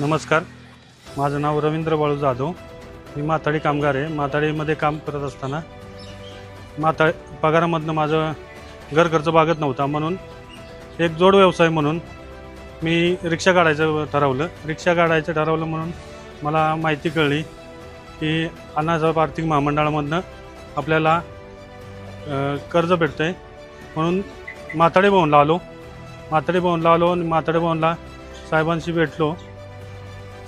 नमस्कार. माझं नाव रवींद्र बाळू जाधव. मी माथाडी कामगार आहे. माथाडीमध्ये काम करत असताना माथा पगारामधनं माझं घर खर्च भागत नव्हता. म्हणून एक जोड व्यवसाय म्हणून मी रिक्षा काढायचं ठरवलं. रिक्षा काढायचं ठरवलं म्हणून मला माहिती कळली की अण्णासाहेब आर्थिक महामंडळामधनं आपल्याला कर्ज भेटतं आहे म्हणून माथाडी भवनला आलो. माथाडी भवनला आलो आणि माथाडी भवनला साहेबांशी भेटलो.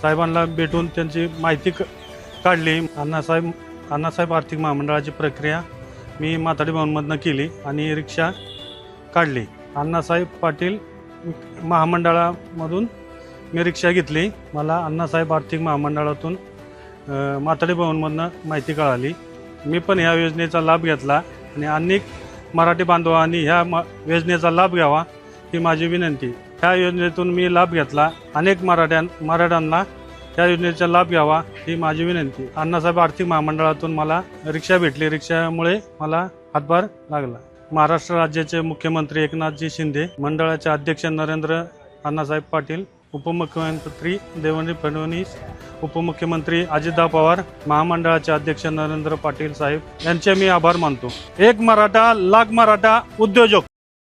साहेबांना भेटून त्यांची माहिती क काढली. अण्णासाहेब अण्णासाहेब आर्थिक महामंडळाची प्रक्रिया मी माथाडी भवनमधनं केली आणि रिक्षा काढली. अण्णासाहेब पाटील महामंडळामधून मी रिक्षा घेतली. मला अण्णासाहेब आर्थिक महामंडळातून अ, माथाडी भवनमधनं माहिती कळाली. मी पण ह्या योजनेचा लाभ घेतला आणि अनेक मराठी बांधवांनी ह्या म योजनेचा लाभ घ्यावा ही माझी विनंती. ह्या योजनेतून मी लाभ घेतला. अनेक मराठ्यां मराठ्यांना त्या योजनेचा लाभ घ्यावा ही माझी विनंती. अण्णासाहेब आर्थिक महामंडळातून मला रिक्षा भेटली. रिक्षामुळे मला हातभार लागला. महाराष्ट्र राज्याचे मुख्यमंत्री एकनाथजी शिंदे मंडळाचे अध्यक्ष नरेंद्र अण्णासाहेब पाटील उपमुख्यमंत्री देवेंद्र फडणवीस उपमुख्यमंत्री अजितदा पवार महामंडळाचे अध्यक्ष नरेंद्र पाटील साहेब यांचे मी आभार मानतो. एक मराठा लाख मराठा उद्योजक